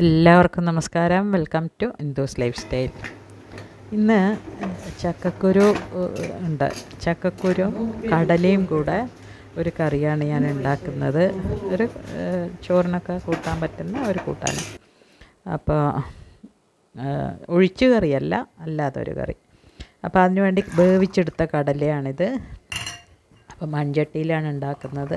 എല്ലാവർക്കും നമസ്കാരം. Welcome to ഇന്ദോസ് ലൈഫ് സ്റ്റൈൽ ഇന്ന് ചക്കക്കുരു ഉണ്ട്. ചക്കക്കുരു കടലയും കൂടെ ഒരു കറിയാണ് ഞാൻ ഉണ്ടാക്കുന്നത്. ഒരു ചോറിനൊക്കെ കൂട്ടാൻ പറ്റുന്ന ഒരു കൂട്ടാണ്. അപ്പോൾ ഒഴിച്ചു കറിയല്ല അല്ലാതൊരു കറി. അപ്പോൾ അതിനുവേണ്ടി വേവിച്ചെടുത്ത കടലയാണിത്. അപ്പോൾ മൺചട്ടിയിലാണ് ഉണ്ടാക്കുന്നത്.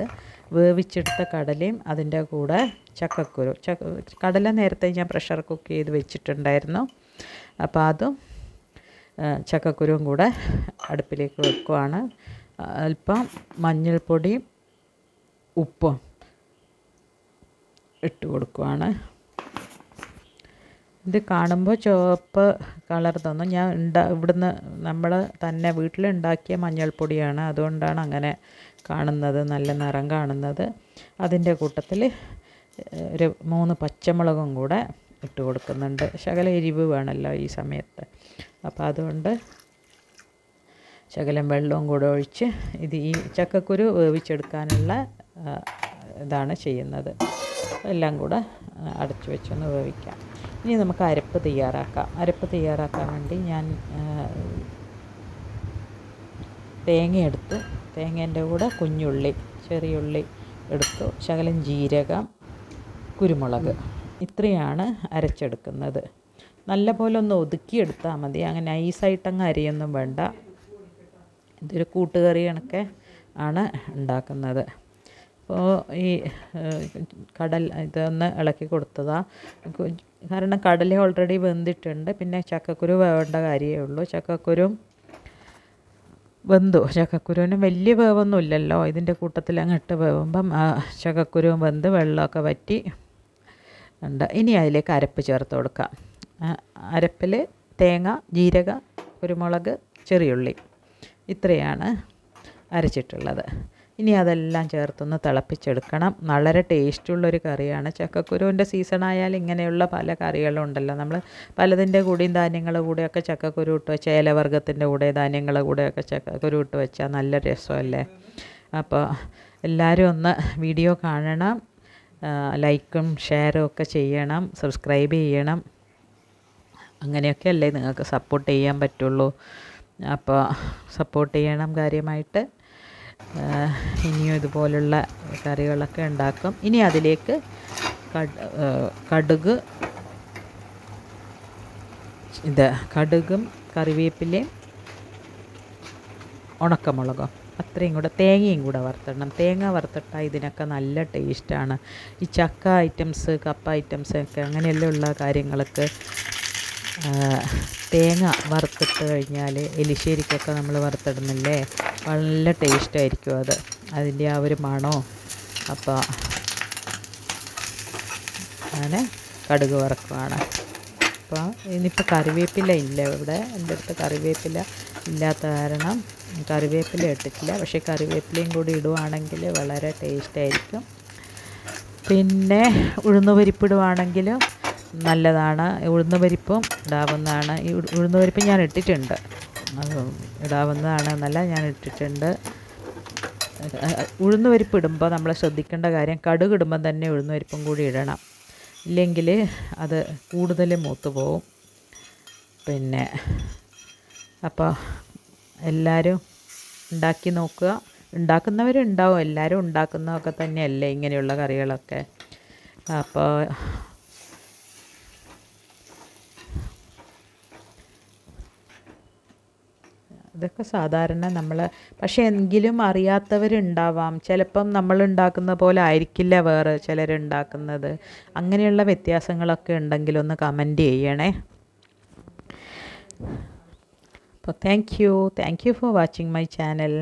വേവിച്ചെടുത്ത കടലയും അതിന്റെ കൂടെ ചക്കക്കുരു. ചക്ക കടല നേരത്തെ ഞാൻ പ്രഷർ കുക്ക് ചെയ്ത് വെച്ചിട്ടുണ്ടായിരുന്നു. അപ്പോൾ അതും ചക്കക്കുരുവും കൂടെ അടുപ്പിലേക്ക് വെക്കുവാണ്. അല്പം മഞ്ഞൾപ്പൊടിയും ഉപ്പും ഇട്ട് കൊടുക്കുവാണ്. ഇത് കാണുമ്പോൾ ചുവപ്പ് കളർ തോന്നും. ഞാൻ ഉണ്ടാ ഇവിടുന്ന് നമ്മൾ തന്നെ വീട്ടിലുണ്ടാക്കിയ മഞ്ഞൾപ്പൊടിയാണ്. അതുകൊണ്ടാണ് അങ്ങനെ കാണുന്നത് നല്ല നിറം കാണുന്നത്. അതിന്റെ കൂട്ടത്തിൽ ഒരു മൂന്ന് പച്ചമുളകും കൂടെ ഇട്ട് കൊടുക്കുന്നുണ്ട്. ശകല എരിവ് വേണമല്ലോ ഈ സമയത്ത്. അപ്പോൾ അതുകൊണ്ട് ശകലം വെള്ളവും കൂടെ ഒഴിച്ച് ഇത് ഈ ചക്കക്കുരു വേവിച്ചെടുക്കാനുള്ള ഇതാണ് ചെയ്യുന്നത്. എല്ലാം കൂടെ അടച്ചു വെച്ചൊന്ന് വേവിക്കാം ഇനി നമുക്ക് അരപ്പ് തയ്യാറാക്കാം. അരപ്പ് തയ്യാറാക്കാൻ വേണ്ടി ഞാൻ തേങ്ങയെടുത്ത് തേങ്ങേന്റെ കൂടെ കുഞ്ഞുള്ളി ചെറിയുള്ളി എടുത്തു. ശകലം ജീരകം കുരുമുളക്. ഇത്രയാണ് അരച്ചെടുക്കുന്നത്. നല്ല പോലെ ഒന്ന് ഒതുക്കിയെടുത്താൽ മതി. അങ്ങനെ നൈസായിട്ടങ്ങ് അരിയൊന്നും വേണ്ട. ഇതൊരു കൂട്ടുകറി കണക്കെ ആണ് ഉണ്ടാക്കുന്നത്. അപ്പോൾ ഈ കടൽ ഇതൊന്ന് ഇളക്കി കൊടുത്തതാണ് കാരണം കടൽ ഓൾറെഡി വെന്തിട്ടുണ്ട്. പിന്നെ ചക്കക്കുരു വേവേണ്ട കാര്യമേ ഉള്ളൂ. ചക്കക്കുരും വെന്തു. ചക്കക്കുരുവിന് വലിയ വേവൊന്നും ഇല്ലല്ലോ ഇതിന്റെ കൂട്ടത്തിൽ അങ്ങോട്ട് വേവുമ്പം ചക്കക്കുരുവും വെന്ത് വെള്ളമൊക്കെ വറ്റി ഉണ്ട്. ഇനി അതിലേക്ക് അരപ്പ് ചേർത്ത് കൊടുക്കാം. അരപ്പിൽ തേങ്ങ ജീരക കുരുമുളക് ചെറിയുള്ളി. ഇത്രയാണ് അരച്ചിട്ടുള്ളത്. ഇനി അതെല്ലാം ചേർത്തൊന്ന് തിളപ്പിച്ചെടുക്കണം. വളരെ ടേസ്റ്റുള്ളൊരു കറിയാണ്. ചക്കക്കുരുവിന്റെ സീസൺ ആയാൽ ഇങ്ങനെയുള്ള പല കറികളും ഉണ്ടല്ലോ നമ്മൾ പലതിന്റെ കൂടെയും ധാന്യങ്ങളുടെ കൂടെയൊക്കെ ചക്കക്കുരു ഇട്ട് വെച്ചാൽ ഇലവർഗത്തിന്റെ കൂടെ ധാന്യങ്ങളുടെ കൂടെയൊക്കെ ചക്കക്കുരു ഇട്ട് വെച്ചാൽ നല്ല രസമല്ലേ? അപ്പോൾ എല്ലാവരും ഒന്ന് വീഡിയോ കാണണം. ലൈക്കും ഷെയറും ഒക്കെ ചെയ്യണം. സബ്സ്ക്രൈബ് ചെയ്യണം. അങ്ങനെയൊക്കെ അല്ലേ നിങ്ങൾക്ക് സപ്പോർട്ട് ചെയ്യാൻ പറ്റുള്ളൂ. അപ്പോൾ സപ്പോർട്ട് ചെയ്യണം കാര്യമായിട്ട്. ഇനിയും ഇതുപോലുള്ള കറികളൊക്കെ ഉണ്ടാക്കും. ഇനി അതിലേക്ക് കടുക് ഇത് കടുകും കറിവേപ്പിലയും ഉണക്കമുളകും. അത്രയും കൂടെ തേങ്ങയും കൂടെ വറുത്തിടണം. തേങ്ങ വറുത്തിട്ടാൽ ഇതിനൊക്കെ നല്ല ടേസ്റ്റാണ്. ഈ ചക്ക ഐറ്റംസ് കപ്പ ഐറ്റംസ് ഒക്കെ അങ്ങനെയെല്ലാം ഉള്ള കാര്യങ്ങൾക്ക് തേങ്ങ വറുത്തിട്ട് കഴിഞ്ഞാൽ എലിശ്ശേരിക്കൊക്കെ നമ്മൾ വറുത്തിടുന്നില്ലേ? നല്ല ടേസ്റ്റായിരിക്കും അത്. അതിന്റെ ആ ഒരു മണോ? അപ്പോൾ അങ്ങനെ കടുക് വറക്കുവാണ്. അപ്പോൾ ഇനിയിപ്പോൾ കറിവേപ്പില ഇല്ല ഇവിടെ? എന്റെ അടുത്ത് കറിവേപ്പില ഇല്ലാത്ത കാരണം കറിവേപ്പില ഇട്ടിട്ടില്ല. പക്ഷേ കറിവേപ്പിലയും കൂടി ഇടുവാണെങ്കിൽ വളരെ ടേസ്റ്റ് ആയിരിക്കും. പിന്നെ ഉഴുന്ന് പരിപ്പിടുവാണെങ്കിലും നല്ലതാണ്. ഉഴുന്ന് പരിപ്പും ഇടാവുന്നതാണ്. ഈ ഉഴു- ഉഴുന്ന് പരിപ്പ് ഞാൻ ഇട്ടിട്ടുണ്ട്. ഇടാവുന്നതാണ്. എന്നല്ല ഞാൻ ഇട്ടിട്ടുണ്ട്. ഉഴുന്ന് പരിപ്പ് ഇടുമ്പോൾ നമ്മൾ ശ്രദ്ധിക്കേണ്ട കാര്യം കടുക് ഇടുമ്പോൾ തന്നെ ഉഴുന്ന് പരിപ്പും കൂടി ഇടണം. ഇല്ലെങ്കിൽ അത് കൂടുതൽ മൂത്ത് പോവും. പിന്നെ അപ്പോൾ എല്ലാവരും ഉണ്ടാക്കി നോക്കുക. ഉണ്ടാക്കുന്നവരുണ്ടാവും എല്ലാവരും ഉണ്ടാക്കുന്നതൊക്കെ തന്നെയല്ലേ ഇങ്ങനെയുള്ള കറികളൊക്കെ. അപ്പോൾ ഇതൊക്കെ സാധാരണ നമ്മൾ പക്ഷേ എങ്കിലും അറിയാത്തവരുണ്ടാവാം. ചിലപ്പം നമ്മൾ ഉണ്ടാക്കുന്ന പോലെ ആയിരിക്കില്ല വേറെ ചിലരുണ്ടാക്കുന്നത്. അങ്ങനെയുള്ള വ്യത്യാസങ്ങളൊക്കെ ഉണ്ടെങ്കിൽ ഒന്ന് കമന്റ് ചെയ്യണേ. അപ്പോൾ thank you thank you for watching my channel